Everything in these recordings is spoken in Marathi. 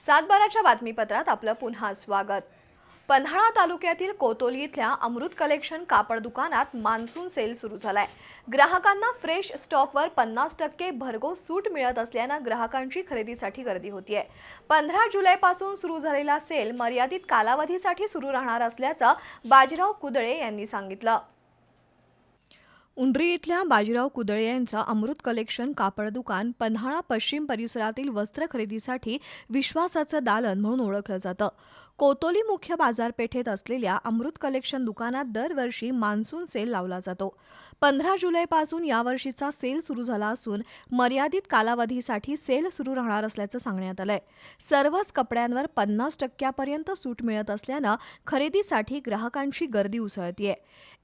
सातबाराच्या बातमीपत्रात आपलं पुन्हा स्वागत. पन्हाळा तालुक्यातील कोतोली इथल्या अमृत कलेक्शन कापड दुकानात मान्सून सेल सुरू झालाय. ग्राहकांना फ्रेश स्टॉकवर पन्नास टक्के भरघोस सूट मिळत असल्यानं ग्राहकांची खरेदीसाठी गर्दी होतीये. पंधरा जुलैपासून सुरू झालेला सेल मर्यादित कालावधीसाठी सुरू राहणार असल्याचं बाजीराव कुदळे यांनी सांगितलं. उंड्री इथल्या बाजीराव कुदळे यांचं अमृत कलेक्शन कापड दुकान पन्हाळा पश्चिम परिसरातील वस्त्र खरेदीसाठी विश्वासाचं दालन म्हणून ओळखलं जातं. कोतोली मुख्य बाजारपेठेत असलेल्या अमृत कलेक्शन दुकानात दरवर्षी मान्सून सेल लावला जातो. पंधरा जुलैपासून यावर्षीचा सेल सुरू झाला असून मर्यादित कालावधीसाठी सेल सुरू राहणार असल्याचं सांगण्यात आलंय. सर्वच कपड्यांवर पन्नास टक्क्यापर्यंत सूट मिळत असल्यानं खरेदीसाठी ग्राहकांची गर्दी उसळतीये.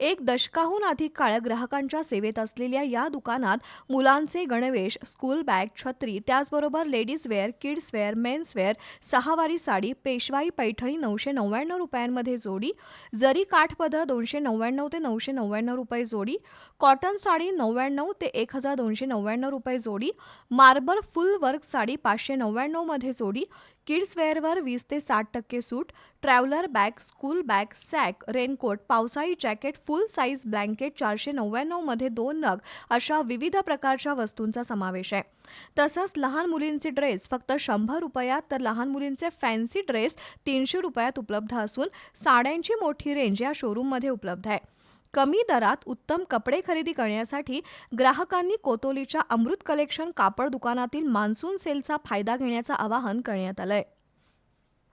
एक दशकाहून अधिक काळ ग्राहकांच्या सेवेत असलेल्या या दुकानात मुलांचे गणवेश स्कूल बॅग छत्री त्याचबरोबर ladies wear kids wear men's wear सहावारी साडी पेशवाई पैठ पैठणी नऊशे नव्याण्णव रुपयांमध्ये जोडी जरी काठपदर दोनशे नव्याण्णव ते नऊशे नव्याण्णव रुपये जोडी कॉटन साडी नव्याण्णव ते एक हजार दोनशे नव्याण्णव रुपये जोडी मार्बल फुल वर्क साडी पाचशे नव्याण्णवमध्ये जोडी किड्स वेअरवर वीस ते साठ टक्के सूट traveller bag school bag sack raincoat पावसाळी जॅकेट फुल साईज ब्लँकेट चारशे नव्याण्णवमध्ये दोन नग अशा विविध प्रकारच्या वस्तूंचा समावेश आहे. तसंच लहान मुलींचे ड्रेस फक्त शंभर रुपयात तर लहान मुलींचे फॅन्सी ड्रेस तीनशे रुपयात उपलब्ध असून साड्यांची मोठी रेंज या शोरूममध्ये उपलब्ध आहे. कमी दरात उत्तम कपडे खरेदी करण्यासाठी ग्राहकांनी कोतोलीच्या अमृत कलेक्शन कापड दुकानातील मान्सून सेलचा फायदा घेण्याचं आवाहन करण्यात आलंय.